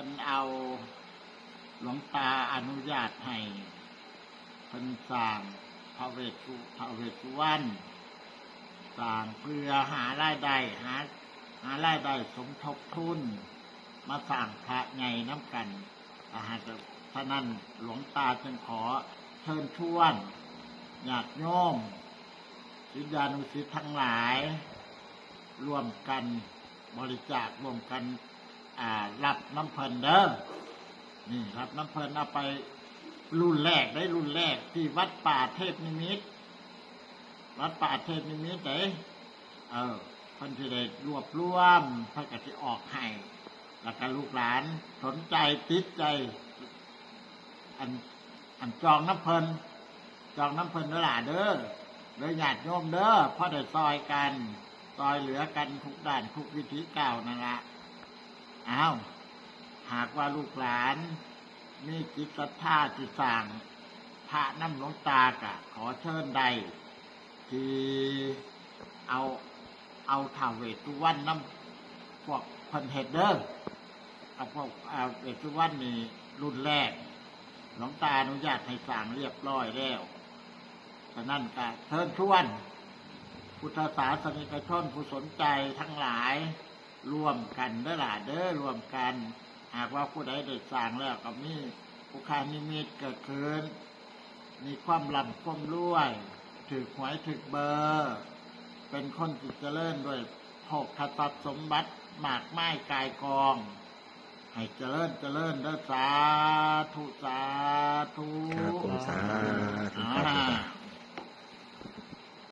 เพิ่นเอาหลวงตาอนุญาตให้เพิ่นสร้างพระเวสสุพระเวสสุวรรณสร้างเพื่อหารายได้หาหารายได้สมทบทุน มาสร้างพระไงน้ำกันอาหารท่านั้นหลวงตาจึงขอเชิญชวนญาติโยมศิษยานุศิษย์ทั้งหลายรวมกันบริจาครวมกัน อ่ารับน้ำเพลินเด้อนี่รับน้ำเพลินเอาไปรุ่นแรกได้รุ่นแรกที่วัดป่าเทพนิมิต วัดป่าเทพนิมิตรไหนเออเพิ่นที่ได้รวบรวมเพื่อกที่ออกให้แล้วก็ลูกหลานสนใจติดใจ อันอันจองน้ำเพลินจองน้ำเพลินเด้อล่ะเด้อเด้อญาติโยมเด้อพ่อได้ซอยกันซอยเหลือกันทุกด้านทุกวิธีก้าวนั่นละ อ้าวหากว่าลูกหลาน มีจิตศรัทธาที่สั่งพระน้ำหลวงตากะ ขอเชิญใด ที่เอาเอาถ่าวเวทุวรรณน้ำพวกพันเฮดเดอร์เอาพวกเอาเวทุวรรณนี่รุ่นแรกหลวงตาอนุญาตให้สั่งเรียบร้อยแล้วฉะนั้นก็เชิญชวนพุทธศาสนิกชนผู้สนใจทั้งหลาย ร่วมกันเด้อล่ะเด้อร่วมกัน หากว่าผู้ใดได้สร้างแล้วก็มีผู้คานิมิตเกิดขึ้น มีความลำความรวยถือหวยถือเบอร์ เป็นคนจิตเจริญด้วยโภคทรัพสมบัติหมากไม้กายกอง ให้เจริญเจริญเด้อสาธุสาธุ ครับผมสาธุครับผมอ่า